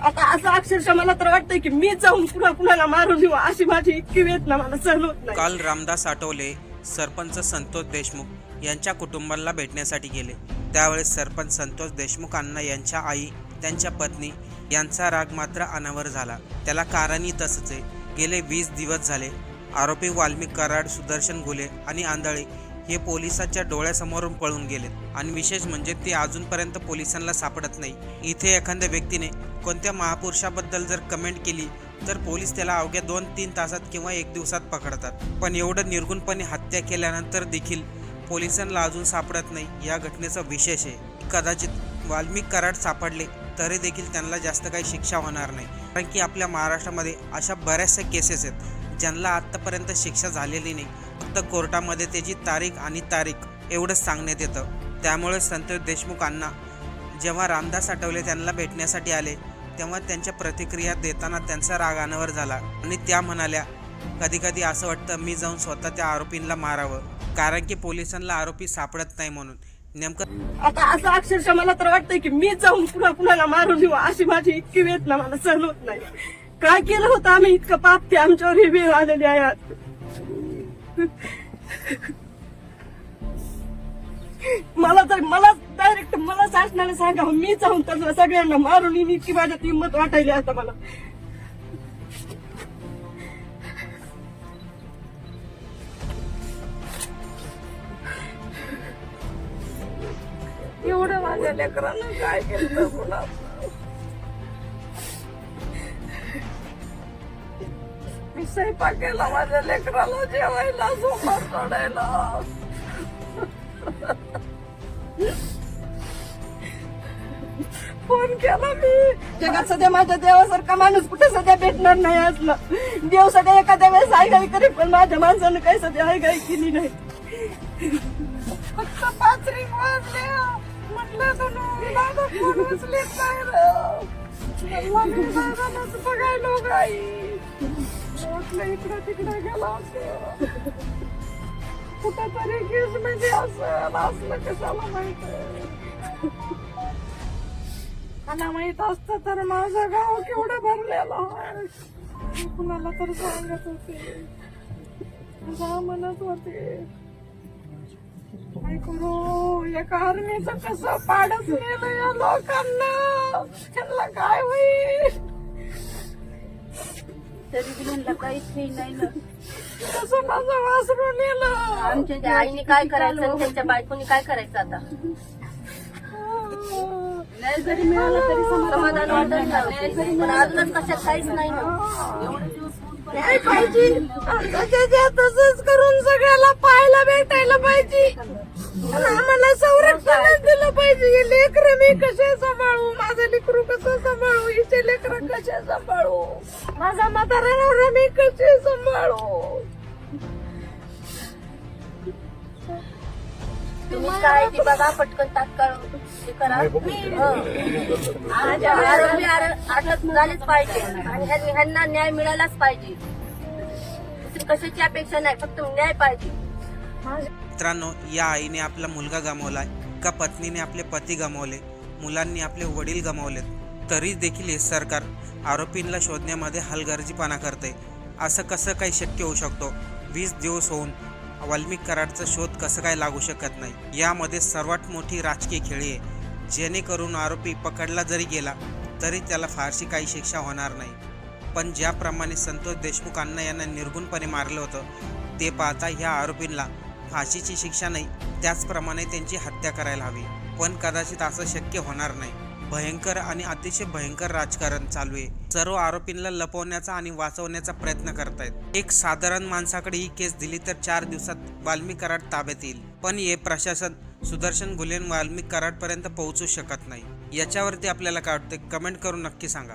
आता असं अक्षरशः मला तर वाटतंय की मी जाऊन पुन्हा कुणाला मारून येऊ अशी माझी इतकी वेदना मला सहन होत नाही. काल रामदास आठवले सरपंच संतोष देशमुख यांच्या कुटुंबाला भेटण्यासाठी गेले. त्यावेळेस सरपंच संतोष देशमुख अण्णा यांच्या आई त्यांच्या पत्नी यांचा राग मात्र अनावर झाला. त्याला कारणही तसंच आहे. गेले वीस दिवस झाले. आरोपी वाल्मिक कराड सुदर्शन घुले आणि आंधळे हे पोलिसांच्या डोळ्यासमोरून पळून गेलेत आणि विशेष म्हणजे ते अजूनपर्यंत पोलिसांना सापडत नाही. इथे एखाद्या व्यक्तीने कोणत्या महापुरुषाबद्दल जर कमेंट केली तर पोलीस त्याला अवघ्या दोन तीन तासात किंवा एक दिवसात पकडतात. पण एवढं निर्गुणपणे हत्या केल्यानंतर देखील पोलिसांना अजून सापडत नाही या घटनेचा विशेष आहे. कदाचित वाल्मिक कराड सापडले तरी देखील त्यांना जास्त काही शिक्षा होणार नाही. कारण की आपल्या महाराष्ट्रामध्ये अशा बऱ्याचशा केसेस आहेत. ज्यांना आत्तापर्यंत शिक्षा झालेली नाही फक्त कोर्टामध्ये त्याची तारीख आणि तारीख एवढंच सांगण्यात येतं. त्यामुळे संतोष देशमुखांना जेव्हा रामदास आठवले त्यांना भेटण्यासाठी आले तेव्हा त्यांच्या प्रतिक्रिया देताना त्यांचा राग अनावर झाला आणि त्या म्हणाल्या कधी कधी असं वाटतं मी जाऊन स्वतः त्या आरोपींना मारावं कारण की पोलिसांना आरोपी सापडत नाही म्हणून. नेमकं आता असं अक्षरशः मला तर वाटतंय की मी जाऊन पुन्हा कुणाला मारून येऊ अशी माझी इतकी वेदना मला सहन होत नाही. काय केलं होतं आम्ही इतकं पाप? ते आमच्यावर हे वेळ आलेले आहे मला तर मला डायरेक्ट मला शासनाने सांगा मी जाऊन त्याला सगळ्यांना मारून इतकी माझ्यात हिंमत वाटायली आता मला. एवढं माझ्या लेकरांना काय केलं मी स्वयंपाक केला माझ्या लेकराला जेवायला झोपा सोडायला फोन केला मी. जगात सध्या माझ्या देवासारखा माणूस कुठे सध्या भेटणार नाही असला. देव सध्या एखाद्या वेळेस आई गाई करे पण माझ्या माणसानं काही सध्या आई गाई केली नाही. फक्त पाच रिंग वाजल्या म्हटलं तुला फोन उचलेत नाही बघायलो गाई म्हटलं इकडं तिकडं गेला कुठेतरी कुठं तरी केस मध्ये असेल म्हणजे असलं कशाला माहीत मला माहीत असत तर माझं गाव केवढं भरलेलं कुणाला तर सांगत होते. जा म्हणत होते. काय करू एका आर्मीचं कसं पाडच नेलं या लोकांना. त्यांना काय होईल? तरी बी म्हणलं काहीच नाही नाही ना. कसं माझं वासरू नेलं. आमच्या त्या आईने काय करायचं आणि त्यांच्या बायकोनी काय करायचं आता? नाही जरी मिळालं तरी समाधान वाटत नाही. पण अजूनच कशात काहीच नाही ना. एवढे दिवस पाहिजे. त्याच्या तसंच करून सगळ्याला पाहायला भेटायला पाहिजे. आणि आम्हाला संरक्षण दिलं पाहिजे. लेकर मी कसे सांभाळू? माझं लेकरू कसं सांभाळू? हिचे लेकर कसे सांभाळू? माझा म्हातारा मी कसे सांभाळू? तुम्ही काय ते बघा पटकन तात्काळ हे करा. हं. माझ्या आरोपी आर- अटक झालीच पाहिजे. आणि ह्या- ह्यांना न्याय मिळालाच पाहिजे. दुसरी कशाची अपेक्षा नाही फक्त न्याय पाहिजे. मित्रांनो या आईने आपला मुलगा गमावलाय का पत्नीने आपले पती गमावले मुलांनी आपले वडील गमावलेत. तरी देखील हे सरकार आरोपींना शोधण्यामध्ये हलगर्जीपणा करते असं कसं काही शक्य होऊ शकतो? वीस दिवस होऊन वाल्मिक कराडचा शोध कसं काय लागू शकत नाही? यामध्ये सर्वात मोठी राजकीय खेळी आहे. जेणेकरून आरोपी पकडला जरी गेला तरी त्याला फारशी काही शिक्षा होणार नाही. पण ज्याप्रमाणे संतोष देशमुख अण्णा यांना निर्गुणपणे मारलं होतं ते पाहता ह्या आरोपींना फाशीची शिक्षा नाही त्याचप्रमाणे त्यांची हत्या करायला हवी. पण कदाचित असं शक्य होणार नाही. भयंकर आणि अतिशय भयंकर राजकारण चालू आहे. सर्व आरोपींना लपवण्याचा आणि वाचवण्याचा प्रयत्न करतायत. एक साधारण माणसाकडे ही केस दिली तर चार दिवसात वाल्मी कराड ताब्यात येईल. पण हे प्रशासन सुदर्शन गुलेन वाल्मी कराडपर्यंत पोहोचू शकत नाही. याच्यावरती आपल्याला काय वाटतं कमेंट करून नक्की सांगा.